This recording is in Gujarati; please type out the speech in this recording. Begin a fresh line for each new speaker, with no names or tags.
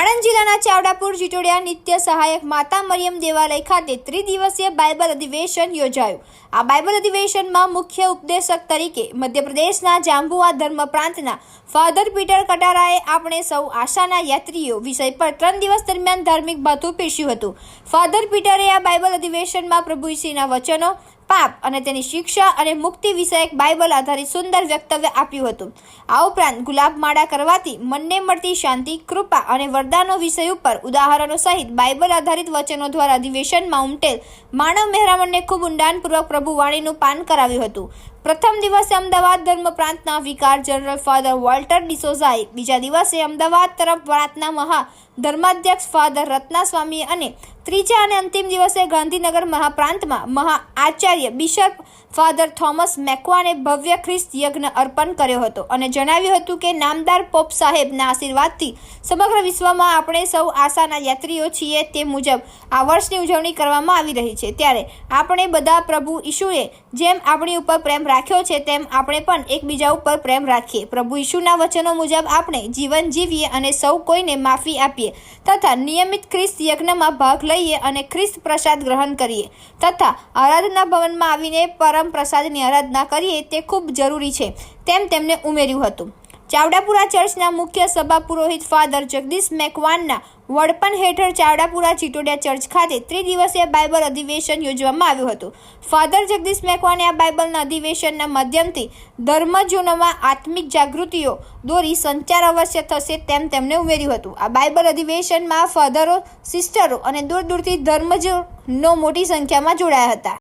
આણંદ જિલ્લાના ચાવડાપુર, જીટોડિયા નિત્ય સહાયક માતા મરિયમ દેવાલય ખાતે ત્રિદિવસીય બાઇબલ અધિવેશન યોજાયું. આ બાઇબલ અધિવેશનમાં મુખ્ય ઉપદેશક તરીકે મધ્યપ્રદેશના જાંબુઆ ધર્મ પ્રાંતના ફાધર પીટર કટારાએ આપણે સૌ આશાના યાત્રીઓ વિષય પર ત્રણ દિવસ દરમિયાન ધાર્મિક ભાથું પીસ્યું હતું. ફાધર પીટરે આ બાઇબલ અધિવેશનમાં પ્રભુ ઈસીના વચનો પાપ અને તેની શિક્ષા અને મુક્તિ વિષયક બાઇબલ આધારિત સુંદર વક્તવ્ય આપ્યું હતું. આ ઉપરાંત ગુલાબ માળા કરવાથી મનને મળતી શાંતિ, કૃપા અને વરદાનો વિષય ઉપર ઉદાહરણો સહિત બાઇબલ આધારિત વચનો દ્વારા અધિવેશનમાં ઉમટેલ માનવ મહેરામણને ખૂબ ઊંડાણપૂર્વક પ્રભુ વાણીનું પાન કરાવ્યું હતું. પ્રથમ દિવસે અમદાવાદ ધર્મ પ્રાંતના વિકાર જનરલ ફાધર વોલ્ટર ડિસોઝાએ બીજા દિવસે અમદાવાદ તરફ પ્રાંતના મહા ધર્માધ્યક્ષ ફાધર રત્નાસ્વામી અને ત્રીજા અને અંતિમ દિવસે ગાંધીનગર મહાપ્રાંતમાં મહા આચાર્ય બિશપ ફાધર થોમસ મેકવાને ભવ્ય ખ્રિસ્ત યજ્ઞ અર્પણ કર્યો હતો અને જણાવ્યું હતું કે નામદાર પોપ સાહેબના આશીર્વાદથી સમગ્ર વિશ્વમાં આપણે સૌ આશાના યાત્રીઓ છીએ તે મુજબ આ વર્ષની ઉજવણી કરવામાં આવી રહી છે. ત્યારે આપણે બધા પ્રભુ ઈશુએ જેમ આપણી ઉપર પ્રેમ રાખ્યો છે તેમ આપણે પણ એકબીજા ઉપર પ્રેમ રાખીએ. પ્રભુ ઈશુના વચનો મુજબ આપણે જીવન જીવીએ અને સૌ કોઈને માફી આપીએ તથા નિયમિત ખ્રિસ્ત યજ્ઞમાં ભાગ લઈએ અને ખ્રિસ્ત પ્રસાદ ગ્રહણ કરીએ તથા આરાધના ભવનમાં આવીને પરમ પ્રસાદની આરાધના કરીએ તે ખૂબ જરૂરી છે તેમ તેમણે ઉમેર્યું હતું. ચાવડાપુરા ચર્ચના મુખ્ય સભા પુરોહિત ફાધર જગદીશ મેકવાનના વડપણ હેઠળ ચાવડાપુરા ચિટોડિયા ચર્ચ ખાતે ત્રિદિવસીય બાઇબલ અધિવેશન યોજવામાં આવ્યું હતું. ફાધર જગદીશ મેકવાને આ બાઇબલના અધિવેશનના માધ્યમથી ધર્મજૂનોમાં આત્મિક જાગૃતિઓ દોરી સંચાર અવશ્ય થશે તેમ તેમણે ઉમેર્યું હતું. આ બાઇબલ અધિવેશનમાં ફાધરો, સિસ્ટરો અને દૂર દૂરથી ધર્મજનો મોટી સંખ્યામાં જોડાયા હતા.